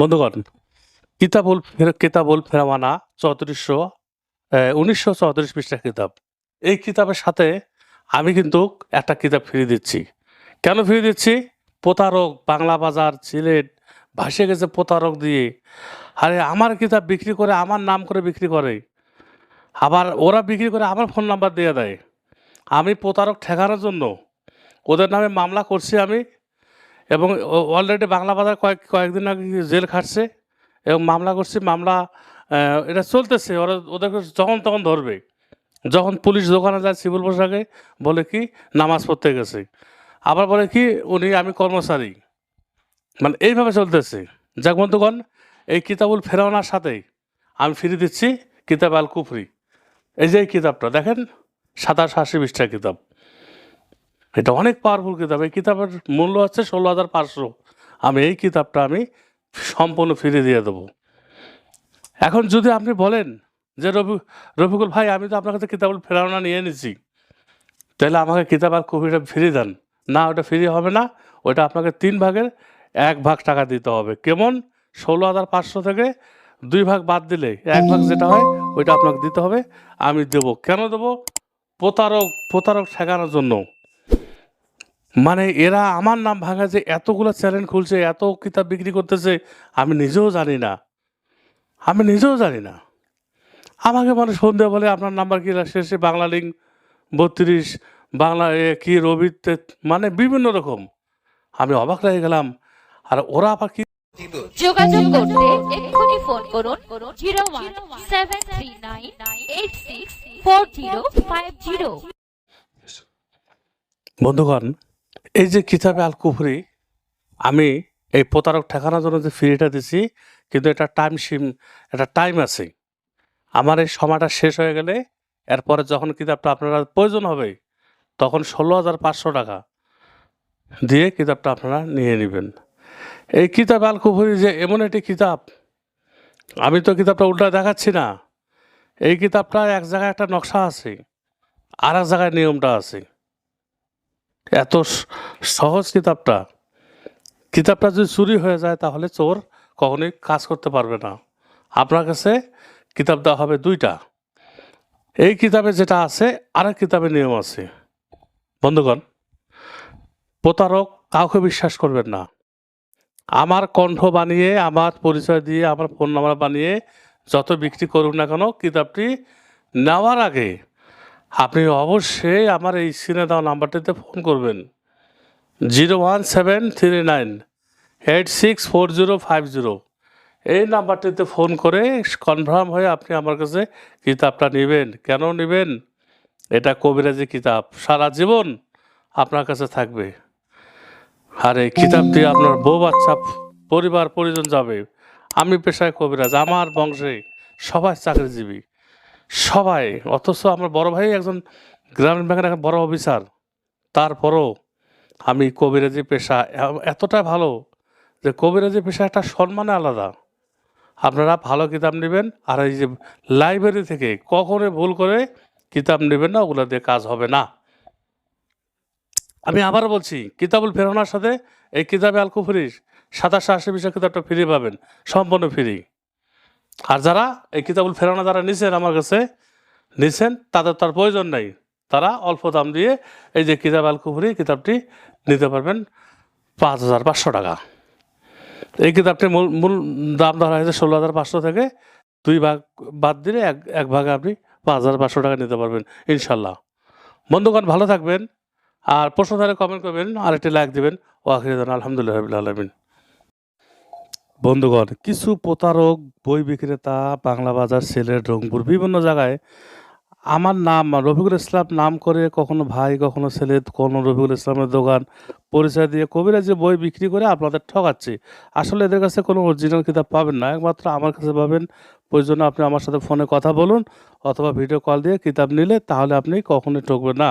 বন্ধুগণ কিতাবুল কিতাবুল ফেরামানা চৌত্রিশশো উনিশশো চৌত্রিশ পৃষ্ঠা কিতাব। এই কিতাবের সাথে আমি কিন্তু একটা কিতাব ফিরিয়ে দিচ্ছি। কেন ফিরিয়ে দিচ্ছি? প্রতারক, বাংলা বাজার, সিলেট ভাসে গেছে প্রতারক দিয়ে। আরে, আমার কিতাব বিক্রি করে, আমার নাম করে বিক্রি করে। আবার ওরা বিক্রি করে আমার ফোন নাম্বার দিয়ে দেয়। আমি প্রতারক ঠেকানোর জন্য, ওদের নামে মামলা করছি আমি এবং অলরেডি বাংলা বাজার কয়েক, কয়েকদিন আগে জেল খাটছে এবং মামলা করছি, মামলা এটা চলতেছে, ওরা, ওদেরকে যখন তখন ধরবে। যখন পুলিশ দোকানে যায় সিভিল পোশাকে বলে কি, নামাজ পড়তে গেছে। আবার বলে কি, উনি, আমি কর্মচারী। মানে এইভাবে চলতেছে। যাক বন্ধুগণ, এই কিতাবুল ফেরানোর সাথে আমি ফিরে দিচ্ছি, কিতাব আল কুফরি এই যে এই কিতাবটা, দেখেন, সাতাশ আশি পৃষ্ঠা কিতাব। এটা অনেক পাওয়ারফুল কিতাব। এই কিতাবের মূল্য হচ্ছে ষোলো হাজার পাঁচশো। আমি এই কিতাবটা আমি সম্পূর্ণ ফিরিয়ে দিয়ে দেবো। এখন যদি আপনি বলেন যে রবি রফিকুল ভাই, আমি তো আপনার কাছে কিতাবুল ফেরানো নিয়ে নিছি তাহলে আমাকে কিতাব আর কপিটা ফিরিয়ে দেন। না, ওটা ফ্রি হবে না। ওটা আপনাকে তিন ভাগের এক ভাগ টাকা দিতে হবে। কেমন? ষোলো হাজার পাঁচশো থেকে দুই ভাগ বাদ দিলে এক ভাগ যেটা হয়, ওইটা আপনাকে দিতে হবে। আমি দেবো। কেন দেবো? প্রতারক প্রতারক ঠেকানোর জন্য। মানে এরা আমার নাম ভাঙা যে এতগুলো চ্যানেল খুলছে এত কিতাব বিক্রি করতেছে আমি নিজেও জানি না। আমি নিজেও জানি না। আমাকে মানে সন্ধ্যা বলে আপনার নাম্বার কি? শেষে বাংলা লিঙ্ক বত্রিশ বাংলা এ কি রবি মানে বিভিন্ন রকম। আমি অবাক হয়ে গেলাম। আর ওরা আবার কি যোগাযোগ করতে এক্ষুনি ফোন করুন zero one seven three nine eight six four zero five zero. বন্ধুগণ এই যে কিতাবে আল কুফরি আমি এই প্রতারক ঠেকানোর জন্য যে ফ্রিটা দিছি, কিন্তু এটা টাইম সিম একটা টাইম আছে। আমার এই সময়টা শেষ হয়ে গেলে, এরপরে যখন কিতাবটা আপনারা প্রয়োজন হবে, তখন ষোলো হাজার পাঁচশো টাকা দিয়ে কিতাবটা আপনারা নিয়ে নেবেন। এই কিতাব আল কুফরি যে এমন একটি কিতাব, আমি তো কিতাবটা উল্টা দেখাচ্ছি না। এই কিতাবটা এক জায়গায় একটা নকশা আছে আর এক জায়গায় নিয়মটা আছে। এত সহজ কিতাবটা। কিতাবটা যদি চুরি হয়ে যায়, তাহলে চোর কখনোই কাজ করতে পারবে না। আপনার কাছে কিতাব দেওয়া হবে দুইটা। এই কিতাবে যেটা আছে, আরেক কিতাবে নিয়ম আছে। বন্ধুগণ, প্রতারক কাউকে বিশ্বাস করবেন না। আমার কণ্ঠ বানিয়ে, আমার পরিচয় দিয়ে, আমার ফোন নাম্বার বানিয়ে, যত বিক্রি করুন না কেন, কিতাবটি নেওয়ার আগে আপনি অবশ্যই আমার এই সিনে দেওয়া নাম্বারটিতে ফোন করবেন। Zero one seven three nine eight six four zero five zero. এই নাম্বারটিতে ফোন করে কনফার্ম হয়ে আপনি আমার কাছে কিতাবটা নেবেন। কেন নেবেন? এটা কবিরাজি কিতাব। সারা জীবন আপনার কাছে থাকবে। আর এই কিতাব দিয়ে আপনার বউ বাচ্চা, পরিবার, পরিজন যাবে। আমি পেশায় কবিরাজ, আমার বংশে সবাই চাকরিজীবী। সবাই, অথচ আমার বড় ভাই একজন গ্রামীণ ব্যাংকের একটা বড় অফিসার। তারপরও আমি কবিরাজি পেশা এতটা ভালো যে কবিরাজি পেশা একটা সম্মানে আলাদা। আপনারা ভালো কিতাব নেবেন আর এই যে লাইব্রেরি থেকে কখনোই ভুল করে কিতাব নেবেন না, ওগুলো দিয়ে কাজ হবে না। আমি আবার বলছি, কিতাবুল ফেরানোর সাথে এই কিতাবে আল কুফরিস সাতাশে আশি বিষয় কিতাবটা ফ্রি পাবেন, সম্পূর্ণ ফ্রি আর যারা এই কিতাবুল ফেরানো যারা নিছেন আমার কাছে, নিছেন, তাদের তার প্রয়োজন নেই। তারা অল্প দাম দিয়ে এই যে কিতাব আল কুফরি কিতাবটি নিতে পারবেন পাঁচ হাজার পাঁচশো টাকা। এই কিতাবটির মূল মূল দাম ধরা হয়েছে ষোলো হাজার পাঁচশো থেকে দুই ভাগ বাদ দিলে এক এক ভাগে আপনি পাঁচ হাজার পাঁচশো টাকা নিতে পারবেন ইনশাল্লাহ বন্ধুগণ, ভালো থাকবেন। আর প্রশ্ন ধারে কমেন্ট করবেন আর একটি লাইক দেবেন। ও আখির আলহামদুলিল্লাহ আলমিন। বন্ধুগণ, কিছু প্রতারক, বই বিক্রেতা, বাংলা বাজার সিলেট রংপুর বিভিন্ন জায়গায় আমার নাম, রফিকুল ইসলাম নাম করে কখনো ভাই, কখনো ছেলে কোনো রফিকুল ইসলামের দোকান পরিচয় দিয়ে কবিরা যে বই বিক্রি করে আপনাদের ঠকাচ্ছে। আসলে এদের কাছে কোনো অরিজিনাল কিতাব পাবেন না। একমাত্র আমার কাছে পাবেন। প্রয়োজনে আপনি আমার সাথে ফোনে কথা বলুন অথবা ভিডিও কল দিয়ে কিতাব নিলে তাহলে আপনি কখনোই ঠকবেন না।